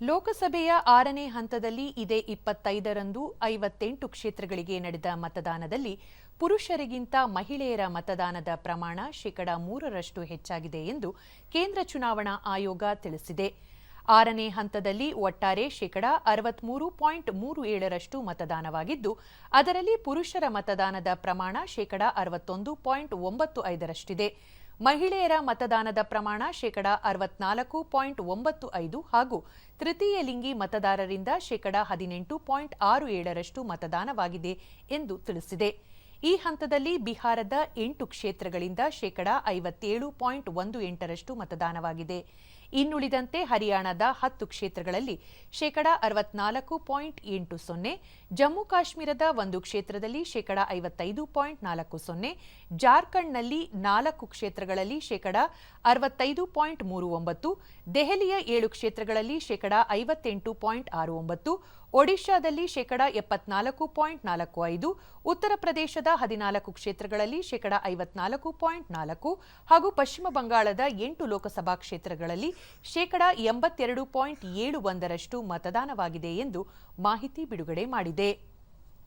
ಲೋಕಸಭೆಯ ಆರನೇ ಹಂತದಲ್ಲಿ ಇದೇ ಇಪ್ಪತ್ತೈದರಂದು ಐವತ್ತೆಂಟು ಕ್ಷೇತ್ರಗಳಿಗೆ ನಡೆದ ಮತದಾನದಲ್ಲಿ ಪುರುಷರಿಗಿಂತ ಮಹಿಳೆಯರ ಮತದಾನದ ಪ್ರಮಾಣ ಶೇಕಡಾ ಮೂರರಷ್ಟು ಹೆಚ್ಚಾಗಿದೆ ಎಂದು ಕೇಂದ್ರ ಚುನಾವಣಾ ಆಯೋಗ ತಿಳಿಸಿದೆ. ಆರನೇ ಹಂತದಲ್ಲಿ ಒಟ್ಟಾರೆ ಶೇಕಡಾ ಅರವತ್ಮೂರು ಪಾಯಿಂಟ್ ಮೂರು ಏಳರಷ್ಟು ಮತದಾನವಾಗಿದ್ದು, ಅದರಲ್ಲಿ ಪುರುಷರ ಮತದಾನದ ಪ್ರಮಾಣ ಶೇಕಡಾ ಅರವತ್ತೊಂದು ಪಾಯಿಂಟ್ ಒಂಬತ್ತು ಐದರಷ್ಟಿದೆ. ಮಹಿಳೆಯರ ಮತದಾನದ ಪ್ರಮಾಣ ಶೇಕಡ ಅರವತ್ನಾಲ್ಕು ಪಾಯಿಂಟ್ ಒಂಬತ್ತು ಐದು ಹಾಗೂ ತೃತೀಯ ಲಿಂಗಿ ಮತದಾರರಿಂದ ಶೇಕಡ ಹದಿನೆಂಟು ಪಾಯಿಂಟ್ ಆರು ಏಳರಷ್ಟು ಮತದಾನವಾಗಿದೆ ಎಂದು ತಿಳಿಸಿದೆ. ಈ ಹಂತದಲ್ಲಿ ಬಿಹಾರದ ಎಂಟು ಕ್ಷೇತ್ರಗಳಿಂದ ಶೇಕಡ ಐವತ್ತೇಳು ಪಾಯಿಂಟ್ ಒಂದು ಎಂಟರಷ್ಟು ಮತದಾನವಾಗಿದೆ. ಇನ್ನುಳಿದಂತೆ ಹರಿಯಾಣದ ಹತ್ತು ಕ್ಷೇತ್ರಗಳಲ್ಲಿ ಶೇಕಡಾ ಅರವತ್ನಾಲ್ಕು ಪಾಯಿಂಟ್ ಎಂಟು ಸೊನ್ನೆ, ಜಮ್ಮು ಕಾಶ್ಮೀರದ ಒಂದು ಕ್ಷೇತ್ರದಲ್ಲಿ ಶೇಕಡ ಐವತ್ತೈದು ಪಾಯಿಂಟ್ ನಾಲ್ಕು ಸೊನ್ನೆ, ಜಾರ್ಖಂಡ್ನಲ್ಲಿ ನಾಲ್ಕು ಕ್ಷೇತ್ರಗಳಲ್ಲಿ ಶೇಕಡಾ ಅರವತ್ತೈದು ಪಾಯಿಂಟ್ ಮೂರು ಒಂಬತ್ತು, ದೆಹಲಿಯ ಏಳು ಕ್ಷೇತ್ರಗಳಲ್ಲಿ ಶೇಕಡಾ ಐವತ್ತೆಂಟು ಪಾಯಿಂಟ್ ಆರು ಒಂಬತ್ತು, ಒಡಿಶಾದಲ್ಲಿ ಶೇಕಡಾ ಎಪ್ಪತ್ನಾಲ್ಕು ಪಾಯಿಂಟ್ ನಾಲ್ಕು ಐದು, ಉತ್ತರ ಪ್ರದೇಶದ ಹದಿನಾಲ್ಕು ಕ್ಷೇತ್ರಗಳಲ್ಲಿ ಶೇಕಡಾ ಐವತ್ನಾಲ್ಕು ಪಾಯಿಂಟ್ ನಾಲ್ಕು ಹಾಗೂ ಪಶ್ಚಿಮ ಬಂಗಾಳದ ಎಂಟು ಲೋಕಸಭಾ ಕ್ಷೇತ್ರಗಳಲ್ಲಿ ಶೇಕಡಾ ಎಂಬತ್ತೆರಡು ಪಾಯಿಂಟ್ ಏಳು ಒಂದರಷ್ಟು ಮತದಾನವಾಗಿದೆ ಎಂದು ಮಾಹಿತಿ ಬಿಡುಗಡೆ ಮಾಡಿದೆ.